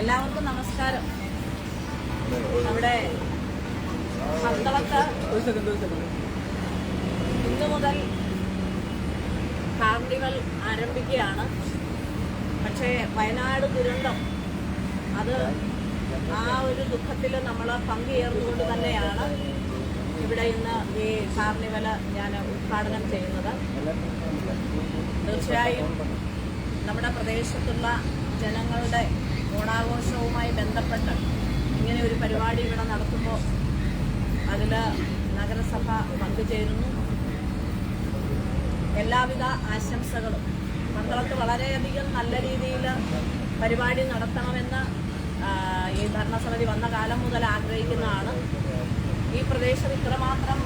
എല്ലാവർക്കും നമസ്കാരം. നമ്മുടെ പന്തളത്ത് ഇന്നു മുതൽ കാർണിവൽ ആരംഭിക്കുകയാണ്. പക്ഷേ വയനാട് ദുരന്തം അത് ആ ഒരു ദുഃഖത്തിൽ നമ്മൾ പങ്കുചേർന്നുകൊണ്ട് തന്നെയാണ് ഇവിടെ ഇന്ന് ഈ കാർണിവൽ ഞാൻ ഉദ്ഘാടനം ചെയ്യുന്നത്. തീർച്ചയായും നമ്മുടെ പ്രദേശത്തുള്ള ജനങ്ങളുടെ ഓണാഘോഷവുമായി ബന്ധപ്പെട്ട് ഇങ്ങനെ ഒരു പരിപാടി ഇവിടെ നടത്തുമ്പോൾ അതിൽ നഗരസഭ പങ്കുചേരുന്നു. എല്ലാവിധ ആശംസകളും. പന്തളത്ത് വളരെയധികം നല്ല രീതിയിൽ പരിപാടി നടത്തണമെന്ന് ഈ ഭരണസമിതി വന്ന കാലം മുതൽ ആഗ്രഹിക്കുന്നതാണ്. ഈ പ്രദേശം ഇത്രമാത്രം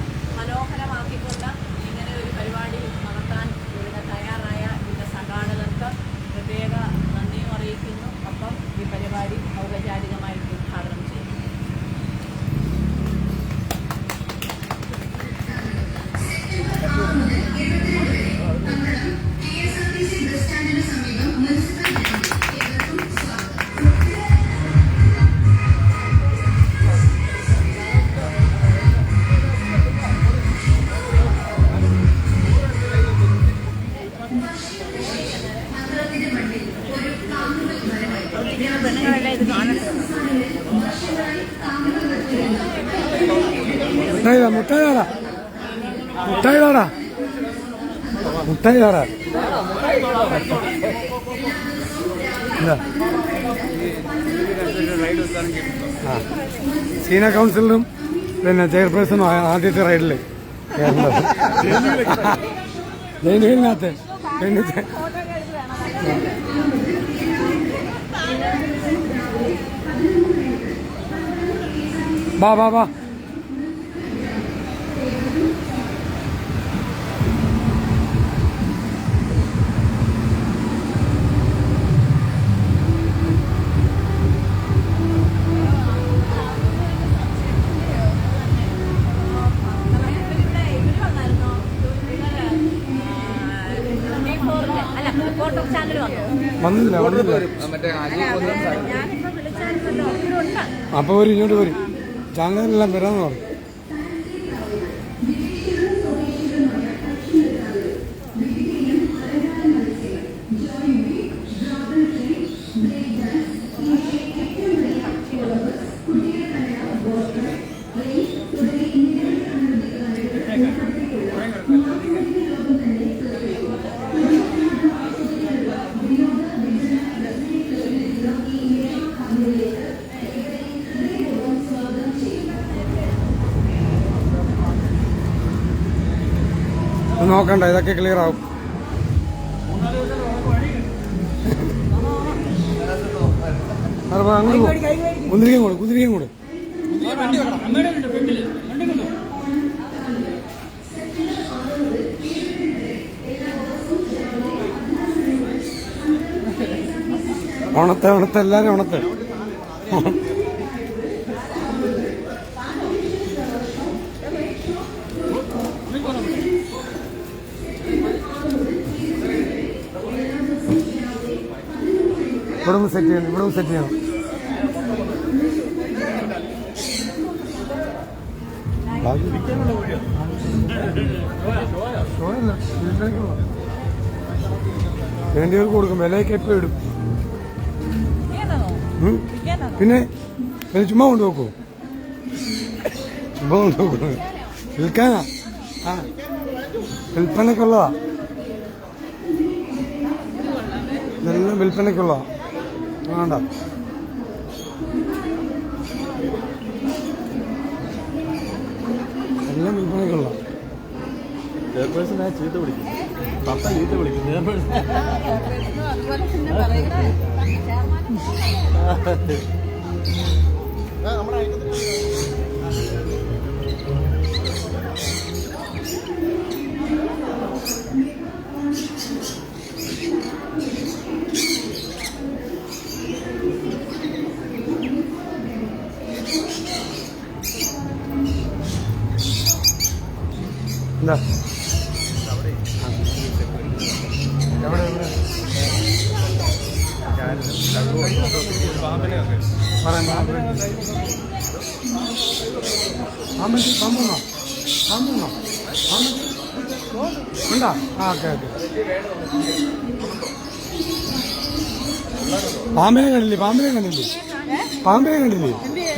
എന്താ ആ. സീന കൗൺസിലറും പിന്നെ ചെയർപേഴ്സണും ആദ്യത്തെ റൈഡിൽ ജയിലിനകത്ത് പിന്നെ ബാ ബാ വാ. വന്നില്ല വന്നില്ല ഞാനിപ്പോ വിളിച്ചായിരുന്നല്ലോ അവരുണ്ട് അപ്പൊ ഒരു ഇങ്ങോട്ട് വരും. ചാനലെല്ലാം വരാന്ന് പറഞ്ഞു ഇത് നോക്കണ്ട ഇതൊക്കെ ക്ലിയർ ആവും. അങ്ങോട്ട് പോ. കുന്തിരിക്കം കൂടെ കുന്തിരിക്കം കൂടെ ഉണത്തെ ഉണത്തെ എല്ലാരും ഉണത്തെ. ഇവിടെ ഒന്ന് സെറ്റ് ചെയ്യണം. ഇവിടെ ഒന്ന് സെറ്റ് ചെയ്യണം വേണ്ടിയവർക്ക് കൊടുക്കും വിലയൊക്കെ എപ്പോ ഇടും? പിന്നെ പിന്നെ ചുമ്മാ കൊണ്ട് നോക്കൂ ചുമ്മാ കൊണ്ട് നോക്കൂ വിൽക്കാനാ? ആ. വിൽപ്പനക്കുള്ളതാ നല്ല വിൽപ്പനക്കുള്ളതാ വേണ്ട. എല്ലാം വിൽപ്പനക്കുള്ള ചെയർപേഴ്സണെ ചീത്ത വിളിക്കും പപ്പ ചീത്ത വിളിക്കും ചെയർപേഴ്സൺ എന്താ എവിടെ എവിടെ പറയാം പാമ്പ് പാമ്പുണ്ടോ പാമ്പുണ്ടോ പാമ്പ് ഉണ്ടോ ആ ഓക്കെ ഓക്കെ പാമ്പിനെ കണ്ടില്ലേ? പാമ്പിനെ കണ്ടില്ലേ? പാമ്പിനെ കണ്ടില്ലേ?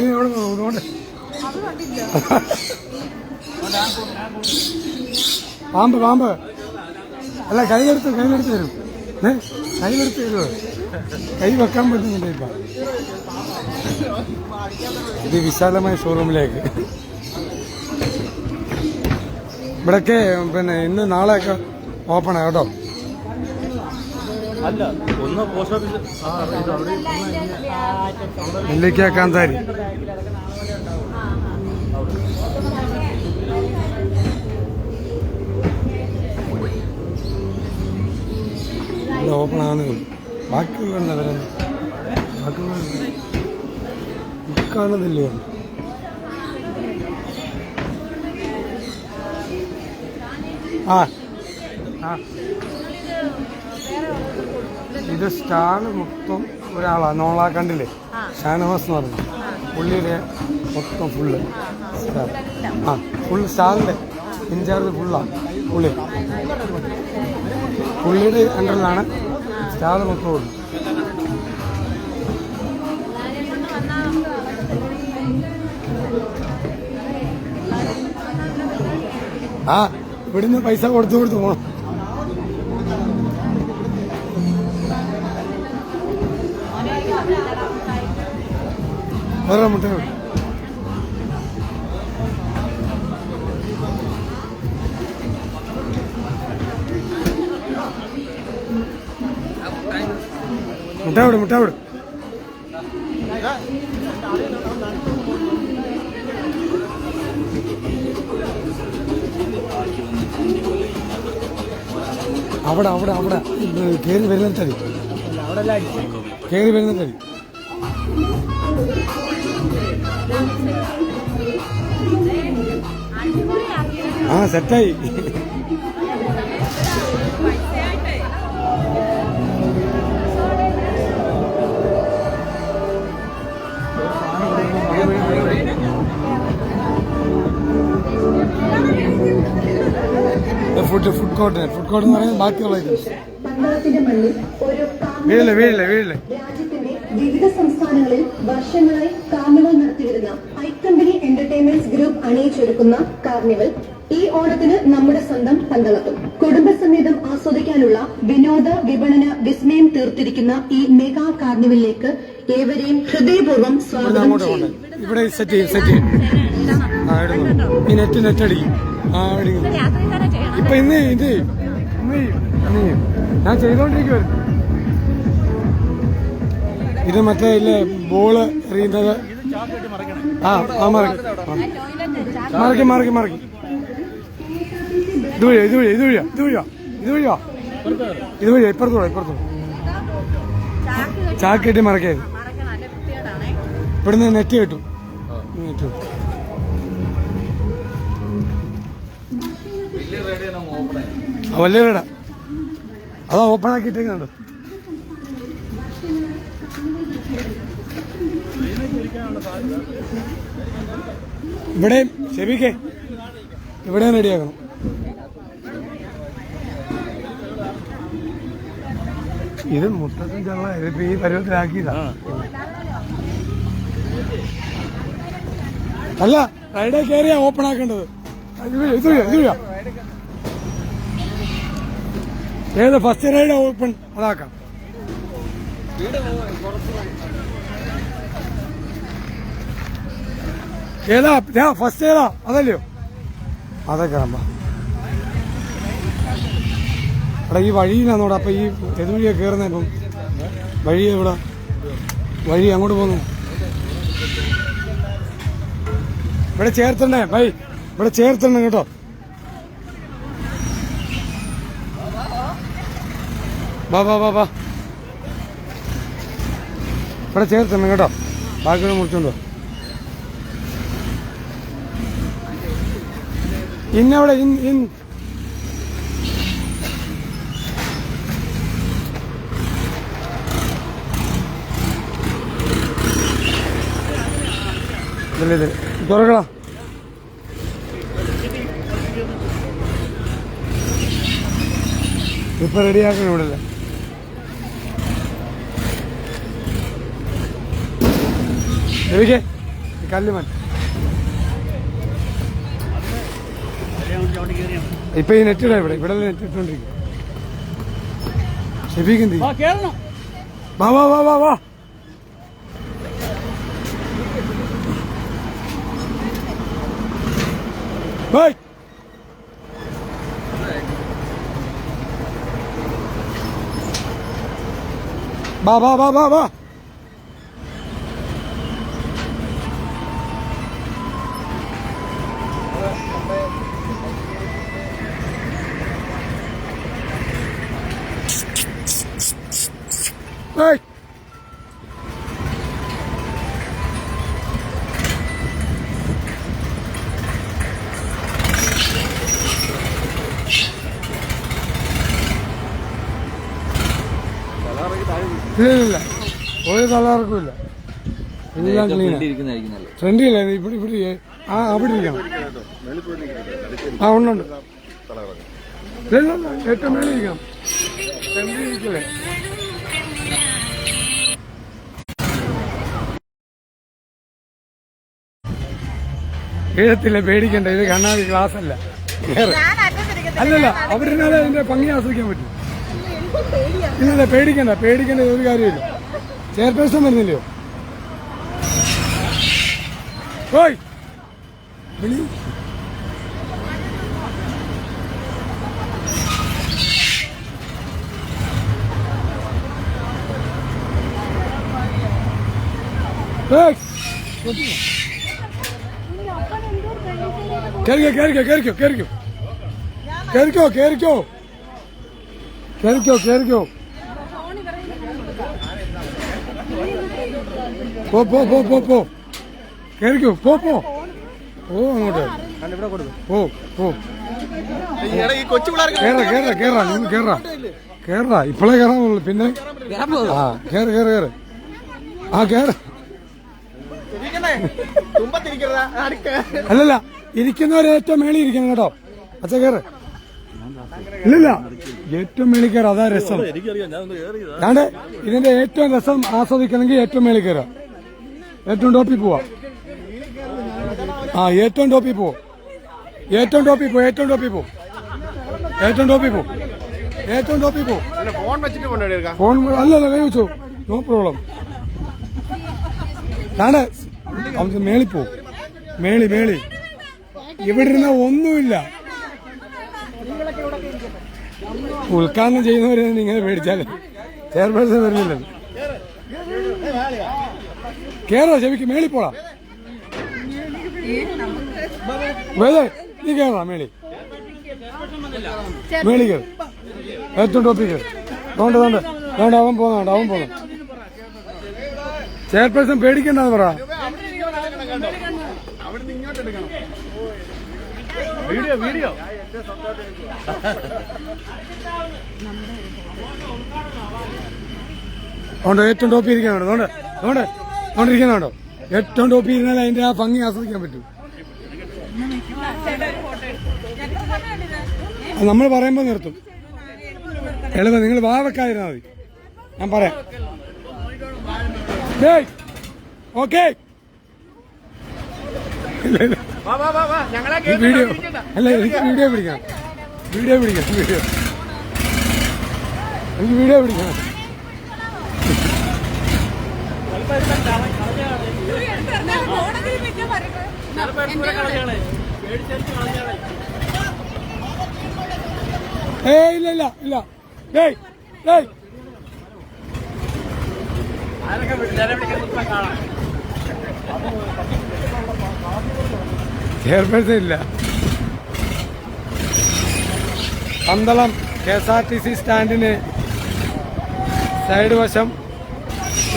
ഇതുകൊണ്ട് പാമ്പ് പാമ്പ്. അല്ല കൈയെടുത്ത് കൈയെടുത്ത് തരും. ഏ? കൈയെടുത്ത് തരുമോ കൈ വെക്കാൻ പറ്റുന്നില്ല ഇപ്പൊ. ഇത് വിശാലമായ ഷോറൂമിലേക്ക് ഇവിടൊക്കെ പിന്നെ ഇന്ന് നാളെയൊക്കെ ഓപ്പൺ കേട്ടോ. നെല്ലിക്ക കാന്താരി. ഓപ്പൺ ആകുന്നേ ബാക്കിയുള്ള കാണുന്നില്ലേ ആ ഇത് സ്റ്റാൾ മൊത്തം ഒരാളാണ് നോളാ കണ്ടില്ലേ? ഷാനവാസ് എന്ന് പറഞ്ഞു. പുള്ളിയുടെ മൊത്തം ഫുള്ള് സ്റ്റാൾ. ആ ഫുൾ സ്റ്റാളിന്റെ ഇൻചാർജ് ഫുള്ളാണ് പുള്ളി. പുള്ളിയുടെ അണ്ടറിലാണ് സ്റ്റാൾ മൊത്തം ഉള്ളു ആ ഇവിടുന്ന് പൈസ കൊടുത്തു കൊടുത്തു പോണം. വേറെ മുട്ട മുട്ടാവിട് മുട്ടാവിട് മുട്ട വിട്. അവിടെ അവിടെ അവിടെ. കയറി വരുന്ന തടി കേറി വരുന്ന തടി ആ സെറ്റായി. Food food court food court എന്ന് പറയുന്നത് ബാക്കിയുള്ള ഐറ്റംസ് വീഴില്ല വീഴില്ല വീഴില്ലേ വിവിധ സംസ്ഥാനങ്ങളിൽ വർഷങ്ങളായി കാർണിവൽ നടത്തിവരുന്ന ഐക്കമ്പനി എന്റർടൈൻമെന്റ്സ് ഗ്രൂപ്പ് അണിയിച്ചൊരുക്കുന്ന കാർണിവൽ. ഓണത്തിന് നമ്മുടെ സ്വന്തം പന്തളത്തും കുടുംബസമേതം ആസ്വദിക്കാനുള്ള വിനോദ വിപണന വിസ്മയം തീർത്തിരിക്കുന്ന ഈ മെഗാ കാർണിവലിലേക്ക് ഏവരെയും ഹൃദയപൂർവം സ്വാഗതം ചെയ്യുന്നു. ഇവിടെ സെറ്റ് ചെയ്യും സെറ്റ് ചെയ്യും. ഈ നെറ്റ് നെറ്റ് അടിക്കും ആ അടിക്കും ഇപ്പൊ ഇന്ന് ഇത്. ഞാൻ ചെയ്തോണ്ടിരിക്കുവായിരുന്നു ഇത് മറ്റേ ഇല്ലേ ബോൾ എറിയുന്നത്? ആ ആ മറക്കി. മറക്കി മറക്കി മറക്കി. ഇത് വഴിയാ ഇത് വഴിയാ ഇത് വഴിയാ ഇത് വഴിയാ ഇത് വഴിയാ. ഇത് വഴിയാ ഇപ്പുറത്തൂടെ ഇപ്പുറത്തൂടെ ചാക്ക് കെട്ടി മറക്കേ ഇവിടുന്ന് നെറ്റ് കിട്ടും. വലിയ വീടാ. അതാ ഓപ്പൺ ആക്കിയിട്ടേക്കുന്നുണ്ട് ഇവിടെ ചെവിക്കേ ഇവിടെ റെഡിയാക്കണം ഇത് മുത്തച്ഛൻ ചള്ള. ഇതിപ്പോ ഈ പരുവത്തിലാക്കിയതാ. അല്ല റൈഡേ കയറിയാ ഓപ്പൺ ആക്കേണ്ടത്. ഇത് ഇത്. ഏത് ഫസ്റ്റ് റൈഡ് ഓപ്പൺ അതാക്കാം. ഏതാ ഫസ്റ്റ് ഏതാ? അതല്ലയോ? അതൊക്കെ ആകുമ്പോ എടാ ഈ വഴിയിലാന്നോടാ അപ്പൊ ഈ തെതുവഴിയാ കയറുന്ന ഇപ്പം. വഴി എവിടെ? വഴി അങ്ങോട്ട് പോന്നു. ഇവിടെ ചേർത്തണ്ടേ? ബൈ ഇവിടെ ചേർത്തണം കേട്ടോ. വാ വാ വാ വാ. ഇവിടെ ചേർത്തണം കേട്ടോ. ബാക്കി മുറിച്ചോണ്ടോ ഇന്നവിടെ ഇൻ ഇൻ. ചെല്ലിത് തുറക്കടാ. ഇപ്പൊ റെഡിയാക്കണം ഇവിടെ രവിക്കേ ഈ കല്ല് മതി. ഇപ്പൊ ഈ നെറ്റ് ഇടാ ഇവിടെ. ഇവിടെ നെറ്റ് ഇട്ടോണ്ടിരിക്കും ഷെഫീക്ക് വാ വാ വാ വാ. Bah, bah, bah, bah, bah. ഫ്രണ്ടില്ല ഇവിടെ ഇവിടെ ആ അവിടെ ആ ഉണ്ടുണ്ട് ഏറ്റവും മേലെ ഇരിക്കണം. ഫ്രണ്ടിൽ ഇരിക്കലേ വീഴത്തില്ല പേടിക്കണ്ട ഇത് കണ്ണാടി ക്ലാസ് അല്ല. അല്ലല്ല അവരിന്നാലെ അതിന്റെ ഭംഗി ആസ്വദിക്കാൻ പറ്റും. ഇല്ലല്ല പേടിക്കണ്ട പേടിക്കേണ്ട ഒരു കാര്യമില്ല. ചെയർപേഴ്സൺ വരുന്നില്ലയോ? ഓയ് വിളി ഏയ്! കേറിക്കോ കേറിക്കോ കേറിക്കോ കേറിക്കോ കേറിക്കോ കേറിക്കോ കേറിക്കോ കേറിക്കോ പോ പോ പോ പോ പോ കേറിക്കോ പോ പോ. ഓ അങ്ങോട്ട്. ഓ പിള്ളേർക്ക് കേറ കേറ കേറ നിന്ന് കേറ. കേറ ഇപ്പോഴേ പിന്നെ? ആ കേറ് കേറ് കേറ്. ആ കേറ. തുമ്പത്തിരിക്കുന്നതാ അടുക്ക. അല്ലല്ല ഇരിക്കുന്നവര് ഏറ്റവും മേളി ഇരിക്കണം കേട്ടോ. അച്ഛ കേറ്. ഇല്ലില്ല ഏറ്റവും മേളി കയറ അതാ രസം. ഞാണ്ട് ഇതിന്റെ ഏറ്റവും രസം ആസ്വദിക്കണമെങ്കിൽ ഏറ്റവും മേളി കയറ ഏറ്റവും ടോപ്പിൽ പോവാ. ആ ഏറ്റവും ടോപ്പിൽ പോവും ഏറ്റവും ടോപ്പിൽ പോ ഏറ്റവും ടോപ്പിൽ പോ. ഏറ്റവും ടോപ്പിൽ പോ. ഏറ്റവും ടോപ്പിൽ പോ. ഫോൺ വെച്ചിട്ട് കൊണ്ടുപോയി ഫോൺ അല്ലല്ല കൈ വെച്ചോ. No problem. താണ് അവർക്ക് മേളി പോ. മേളി മേളി ഇവിടെ ഇരുന്ന ഒന്നുമില്ല. ഉദ്ഘാടനം ചെയ്യുന്നവരെ ഇങ്ങനെ മേടിച്ചാൽ ചെയർപേഴ്സൺ വരുന്നില്ലല്ലോ. കേരള ചെവിക്ക് മേളി പോടാ. വേദേ നീ കേറാ മേളി? മേളി കയറി ഏറ്റവും ടോപ്പിൽ കയറി വേണ്ട വേണ്ട വേണ്ട അവൻ പോന്നാണ്ട് അവൻ പോന്നു ചെയർപേഴ്സൺ പേടിക്കണ്ടെന്ന് പറ. Video video. അതുകൊണ്ട് ഏറ്റവും ടോപ്പിൽ ഇരിക്കാനുണ്ടോ അതുകൊണ്ട് അതുകൊണ്ട് അതുകൊണ്ടിരിക്കുന്നുണ്ടോ ഏറ്റവും ടോപ്പിൽ ഇരുന്നാൽ അതിന്റെ ആ ഭംഗി ആസ്വദിക്കാൻ പറ്റും. നമ്മൾ പറയുമ്പോൾ നിർത്തും. എളുപ്പം നിങ്ങൾ വാ വെക്കാതിരുന്നാൽ മതി. ഞാൻ പറയാം. ഓക്കെ. വീഡിയോ അല്ല എനിക്ക് വീഡിയോ പിടിക്കാം വീഡിയോ പിടിക്കാം വീഡിയോ. എനിക്ക് വീഡിയോ പിടിക്കണം. ഏയ് ഇല്ല ഇല്ല ഇല്ല. ഏയ് ഏയ്. ചെയർപേഴ്സൺ ഇല്ല. Pandalam K S R T C സ്റ്റാൻഡിന് സൈഡ് വശം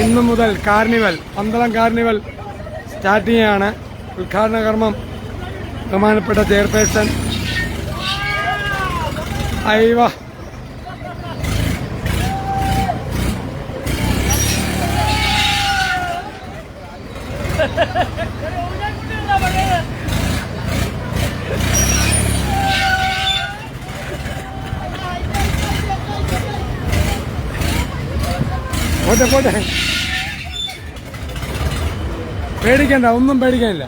ഇന്നു മുതൽ കാർണിവൽ പന്തളം കാർണിവൽ സ്റ്റാർട്ട് ചെയ്യാണ് ഉദ്ഘാടന കർമ്മം ബഹുമാനപ്പെട്ട ചെയർപേഴ്സൺ അയവ പോട്ടെ പോട്ടെ. പേടിക്കണ്ട ഒന്നും പേടിക്കാനില്ല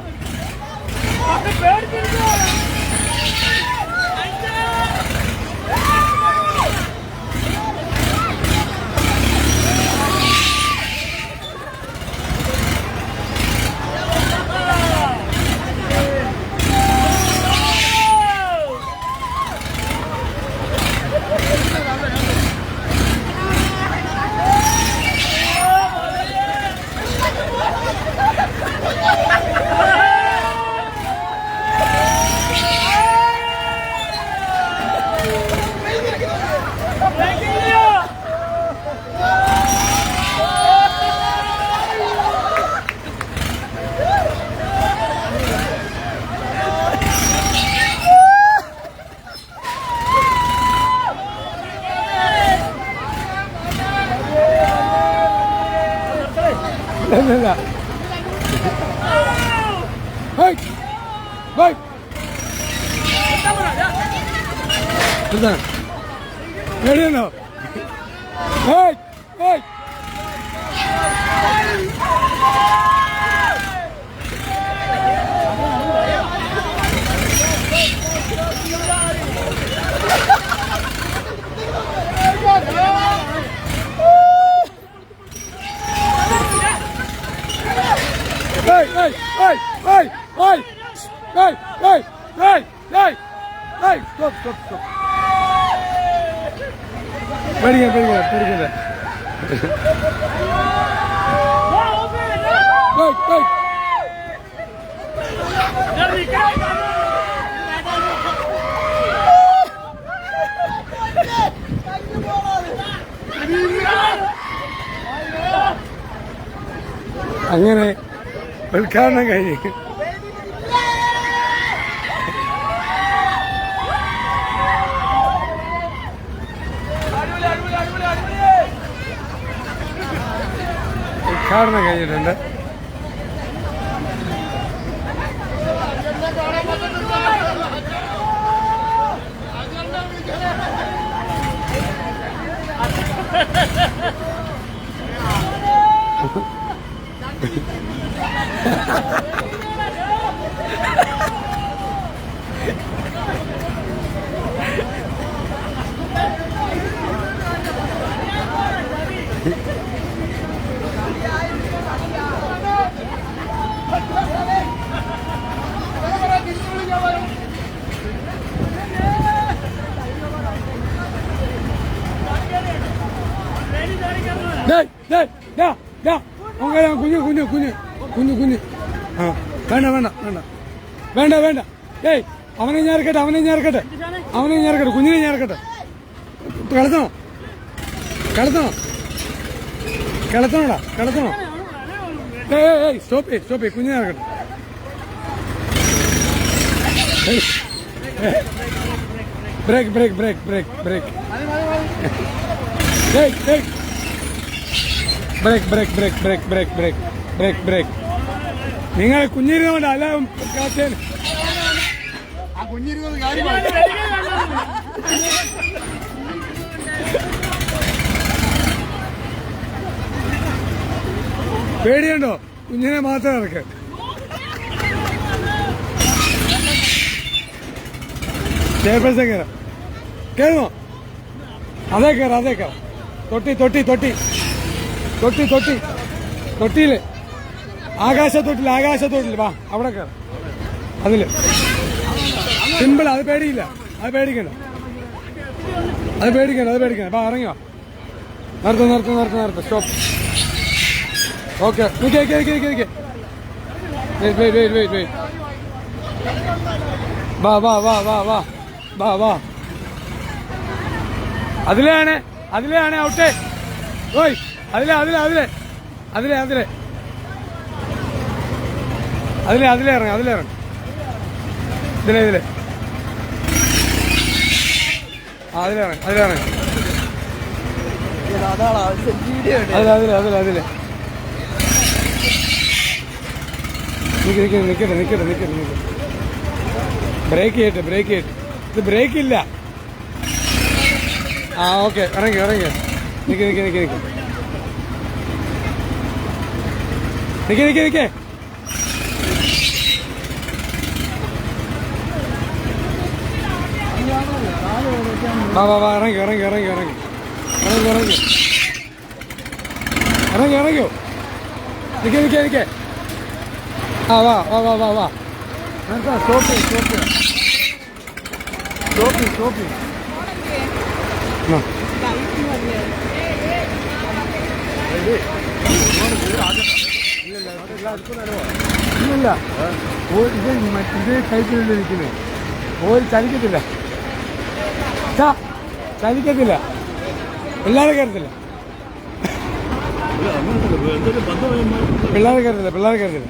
hey, hey, stop, stop, stop. പേടിക്കണ്ട പേടിക്കണ്ട പേടിക്കണ്ട. അങ്ങനെ ഉദ്ഘാടനം കഴിഞ്ഞു കാർന്ന് കഴിഞ്ഞിട്ടുണ്ട് Ha ha ha! കുഞ്ഞു കുഞ്ഞു കുഞ്ഞു കുഞ്ഞു കുഞ്ഞു. ആ വേണ്ട വേണ്ട വേണ്ട. വേണ്ട വേണ്ട. ഏയ് അവനെ ഞാൻ ഇറക്കട്ടെ അവനെ ഞാൻ ഇറക്കട്ടെ. അവനെ ഞാൻ ഇറക്കട്ടെ കുഞ്ഞിനെ ഞാൻ ഇറക്കട്ടെ. കിടത്തണോ? കിടത്തണോ? കിടത്തണോടാ കിടത്തണോ? ഏയ് സ്റ്റോപ്പ് ചെയ്യ് സ്റ്റോപ്പ് ചെയ്യ് കുഞ്ഞിനെ ഇറക്കട്ടെ. Brake brake brake brake brake ഏയ് ഏയ്. Brake brake brake brake brake brake brake brake നിങ്ങൾ കുഞ്ഞിരുന്നോണ്ട് അല്ല കാര്യം പേടിയുണ്ടോ? കുഞ്ഞിനെ മാത്രം ഇറക്ക് ചെയർപേഴ്സൺ കയറാം കയറുമോ അതേ കയറാം അതേ കയറാം തൊട്ടി തൊട്ടി തൊട്ടി. തൊട്ടി തൊട്ടി. തൊട്ടിയിൽ. ആകാശ തൊട്ടിൽ ആകാശ തൊട്ടിൽ വാ അവിടെ കയറാം അതിൽ. സിമ്പിൾ അത് പേടിയില്ല അത് പേടിക്കണ്ട. അത് പേടിക്കണ്ട അത് പേടിക്കണ്ട. വാ ഇറങ്ങിയോ നിർത്ത് നിർത്ത് നിർത്ത് നിർത്ത്. സ്റ്റോപ്പ്. ഓക്കെ. വാ വാ വാ വാ വാ. വാ വാ. അതിലെയാണ് അതിലെയാണ് ഔട്ടേ. ഓയ്. അതിലെ അതിലെ അതിലെ. അതിലെ അതിലെ. അതിലെ അതിലെ ഇറങ്ങി അതിലെ ഇറങ്ങി. ഇതിലെ ഇതിലെ. അതിലെ ഇറങ്ങി അതിലെ ഇറങ്ങി. അതിലെ അതിലെ അതിലെ അതിലെ. നിക്ക് നിക്കട്ടെ നിക്കട്ടെ നിക്കട്ടെ നിക്കട്ടെ ബ്രേക്ക് ചെയ്യട്ടെ ബ്രേക്ക് ചെയ്യട്ടെ. ഇത് ബ്രേക്ക് ഇല്ല. ആ ഓക്കെ ഇറങ്ങി ഇറങ്ങി. നിക്ക് നിക്ക് നിക്ക് നിക്ക്. നിക്കേ നിക്കേ നിക്കേ. വാ വാ വാ ഇറങ്ങി ഇറങ്ങി ഇറങ്ങി ഇറങ്ങി. ഇറങ്ങി ഇറങ്ങി. ഇറങ്ങി ഇറങ്ങിയോ നിക്കേ നിക്കേ നിക്കേ. ആ വാ വാ വാ വാ വാ. Stop stop. Stop stop. ആ ഇല്ല. ഇത് ഇത് കഴിച്ചിട്ടിരിക്കുന്നത് ഓര് ചലിക്കത്തില്ല. ചലിക്കത്തില്ല. പിള്ളേരെ കയറത്തില്ല. പിള്ളേരെ കയറത്തില്ല പിള്ളേരെ കയറത്തില്ല.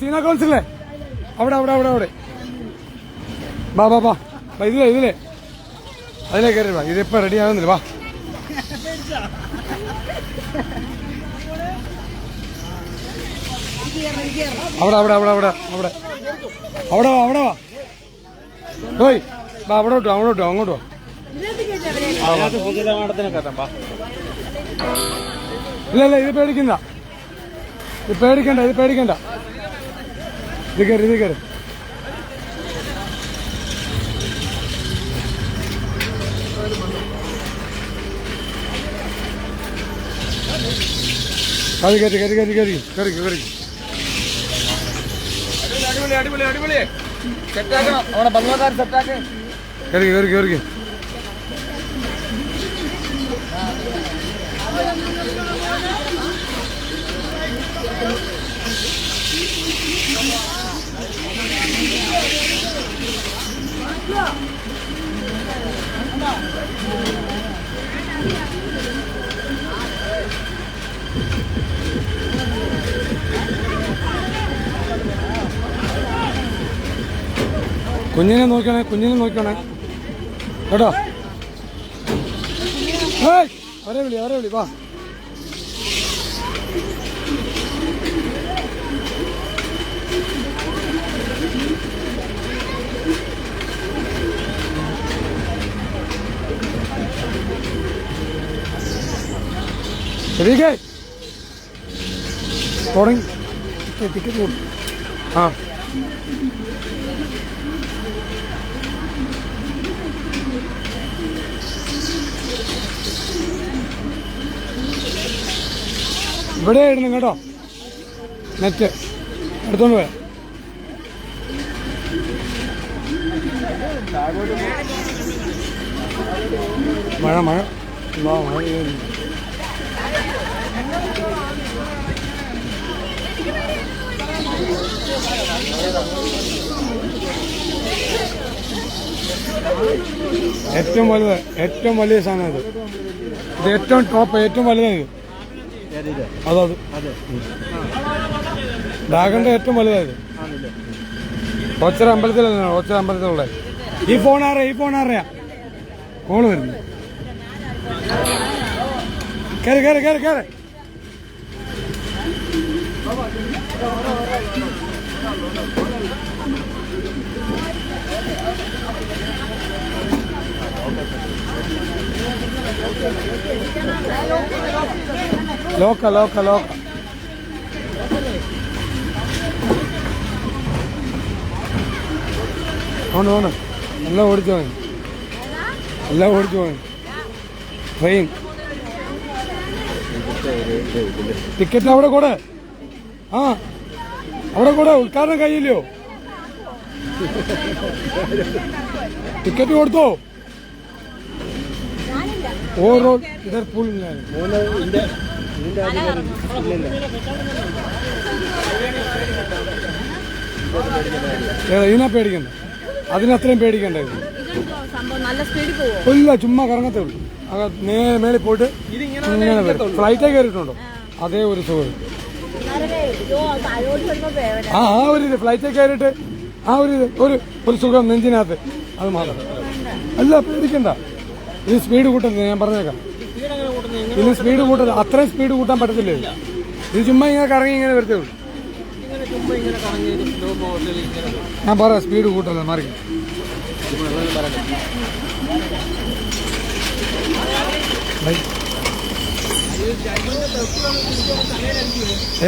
സീന കൗൺസിലേ അവിടെ അവിടെ അവിടെ അവിടെ. ബാ ബാ. ബാ ഇതിലേ ഇതിലേ. അതിലേ കയറി വാ. ഇതിപ്പോ റെഡി ആകുന്നില്ല വാ. അവിടെ അവിടെ അവിടെ അവിടെ അവിടെ. അവിടെ വാ അവിടെ വാ. ഓയ് വാ അവിടെ വിട്ടോ അവിടെ വിട്ടോ അങ്ങോട്ട് വാ. ഇല്ല ഇല്ല ഇത് പേടിക്കണ്ട. ഇത് പേടിക്കണ്ട ഇത് പേടിക്കണ്ട. ഇത് കയറി ഇത് കയറി. അത് കയറ്റി കയറ്റി കയറ്റി കയറ്റി കയറിക്കും കയറിക്കും അടിപൊളി അടിപൊളി അടിപൊളി. സെറ്റാക്കണം അവിടെ ബംഗ്ലാക്കാർ സെറ്റാക്കി കയറിക്കും കയറിക്കും കയറിക്കും കുഞ്ഞിനെ നോക്കണേ കുഞ്ഞിനെ നോക്കണേ കേട്ടോ? അവരെ വിളി അവരെ വിളി വാ. ശരിക്കേ തുടങ്ങി ടിക്കറ്റ് കൊടുത്തു ആ. ഇവിടെ ഇടണം കേട്ടോ. നെറ്റ് എടുത്തോണ്ട് പോയാ. മഴ മഴ. മഴ ഏറ്റവും വലുത് ഏറ്റവും വലിയ സാധനം ഇത്. ഇത് ഏറ്റവും ടോപ്പ് ഏറ്റവും വലുതാണ് ഇത്. അതത്. അതെ ഡ്രാഗന്റെ ഏറ്റവും വലുതായത്. ഒച്ചര അമ്പലത്തിലല്ല ഒച്ചര അമ്പലത്തിലുള്ള ഈ ഫോൺ ആറിയ ഈ ഫോൺ ആറിയ കോൾ വരുന്നു. കയറി കയറി കയറി കയറി ലോക്ക ലോക്ക ലോക്ക. On on. എല്ലാം ഓടിച്ചു പോയി. എല്ലാം ഓടിച്ചു പോയി. ട്രെയിൻ. ടിക്കറ്റ് അവിടെ കൂടെ? ആ. അവിടെ കൂടെ ഉദ്ഘാടനം കഴിയില്ലയോ? ടിക്കറ്റ് കൊടുത്തോ? ഓരോ ഇതർ ഓരോ മൂന്ന് ഇല്ലില്ല ഇതിനെ പേടിക്കണ്ട. അതിനത്രയും പേടിക്കണ്ട ഇത്. സംഭവം? നല്ല സ്പീഡിൽ പോവോ? ഇല്ല ചുമ്മാ കറങ്ങത്തേ ഉള്ളൂ. നേരെ മേളിൽ പോയിട്ട് ഇങ്ങനെ വരും. ഫ്ലൈറ്റേ കയറിയിട്ടുണ്ടോ? അതേ ഒരു സുഖം. ആ ആ ഒരു ഇത്. ഫ്ലൈറ്റേ കയറിയിട്ട് ആ ഒരു ഇത്. ഒരു ഒരു സുഖം നെഞ്ചിനകത്ത്. അത് മാത്രം. അല്ല പേടിക്കണ്ട. ഈ സ്പീഡ് കൂട്ടരുത് ഞാൻ പറഞ്ഞേക്കാം. ഇത് സ്പീഡ് കൂട്ടത് അത്രയും സ്പീഡ് കൂട്ടാൻ പറ്റത്തില്ല? ഇത്. ചുമ്മാ ഇങ്ങനെ കറങ്ങി ഇങ്ങനെ വരത്തേ ഉള്ളൂ. ഞാൻ പറയാം സ്പീഡ് കൂട്ടത് മാറി.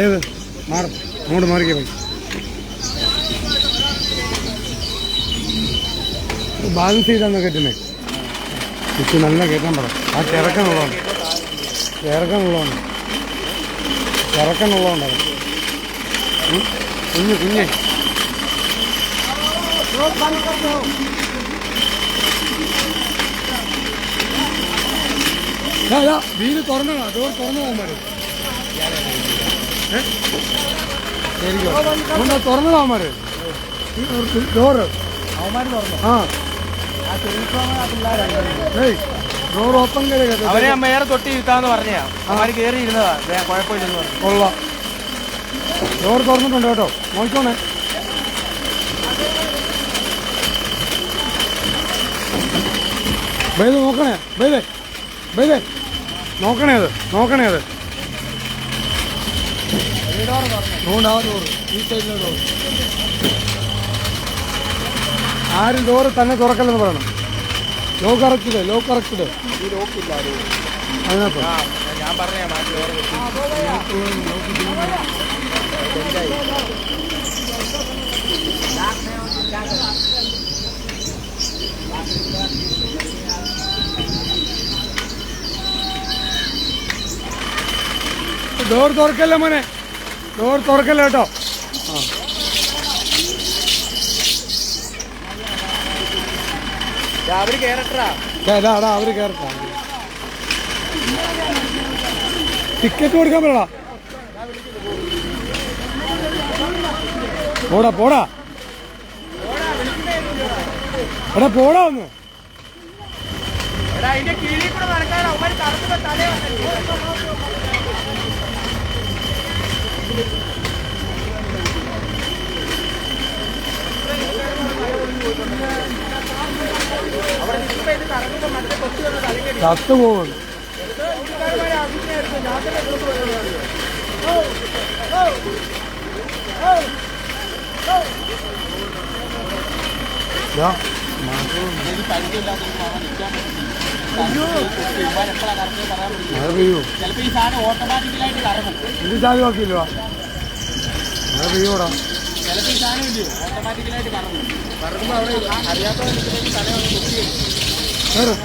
ഏത്? മാറും. അങ്ങോട്ട് മാറിക്കേ പോയി ബാലൻസ് ചെയ്താന്ന് കെട്ടുന്നേ? ഇച്ചിരി നല്ല കയറ്റാൻ പറ. ആ കിറക്കനുള്ളതാണ് കിറക്കനുള്ളതാണ് കിറക്കനുള്ളതുകൊണ്ടാണ് കുഞ്ഞ് കുഞ്ഞ്. വീട് തുറന്നു ഡോർ തുറന്നു പോകാൻ ഡോറ് ശരിക്കും? തുറന്നു പോകാൻ പാടും ഡോറ് ആ. ഏയ്. ഡോർ ഓപ്പൺ ചെയ്ത് അവരെ അമ്മേറെ തൊട്ടി ഇരുത്താന്ന് പറഞ്ഞാ അവർ കേറി ഇരുന്നതാ കുഴപ്പമില്ലെന്ന് പറഞ്ഞു. കൊള്ളാം. ഡോർ തുറന്നിട്ടുണ്ട് കേട്ടോ. നോക്കിക്കോണേ. ബൈത് നോക്കണേ. ബൈതേ ബൈതേ നോക്കണേ അത് നോക്കണേ അത്. അതുകൊണ്ട് ആ ഡോറ്. ഈ സൈഡിലെ ആരും ഡോറ് തന്നെ തുറക്കല്ലെന്ന് പറയണം. ലോ കറക്റ്റ് ലോ കറക്റ്റ് അതിനകത്ത് ഞാൻ പറഞ്ഞ. ഡോർ തുറക്കല്ലേ മോനെ? ഡോർ തുറക്കല്ലേ കേട്ടോ? അവർ അടാ അവർ കയറട്ടാ ടിക്കറ്റ് കൊടുക്കാൻ പറയടാ. പോടാ പോടാ. എടാ പോടാ ഒന്ന്. എടാ അതിന്റെ കീഴിൽ കൂടെ നടക്കാൻ അവന്മാര് തറത്തുമ്പോ തലേ വന്നിട്ട് അവിടെ നിൽക്കുമ്പോ ഇത് കറങ്ങുമ്പോ മറ്റേ കൊച്ചു വന്ന് തലക്കടി ചത്തു പോകുന്നു മഴ പെയ്യൂ ഇത് ചാലുവാക്കിയില്ലോ മഴ പെയ്യൂടാ ചിലപ്പോ ഈ സാധനം ഇല്ലയോ ഓട്ടോമാറ്റിക്കലായിട്ട് കറങ്ങും. കറങ്ങുമ്പോ അവിടെ അറിയാത്തവർ തലേ വന്ന് കുത്തി കയറ്